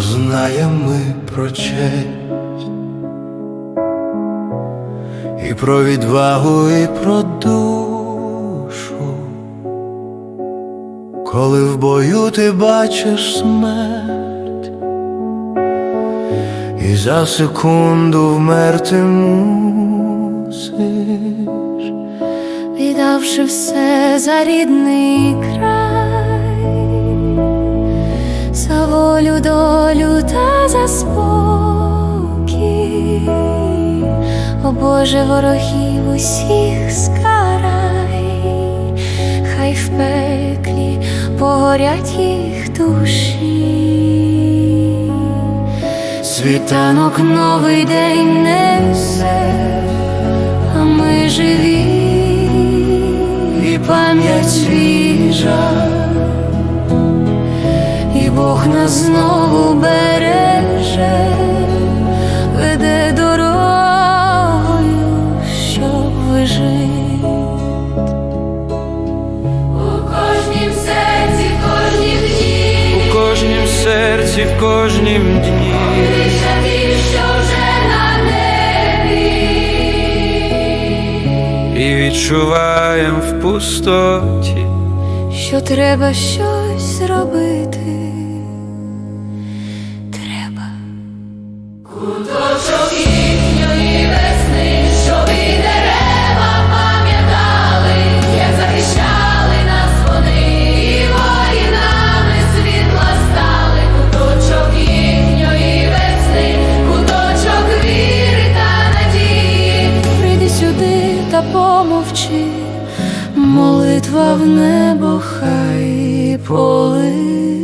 знаємо ми про честь, і про відвагу, і про душу, коли в бою ти бачиш смерть, і за секунду вмерти мусиш. віддавши все за рідний край, та спокій, о Боже, ворогів усіх скарай, хай в пеклі погорять їх душі. Світанок новий день несе, а ми живі, і пам'ять свіжа, і Бог нас знову береже, серці, в кожнім дні. ті, що вже на небі. І відчуваєм в пустоті, що треба щось зробити. Молитва в небо хай полине.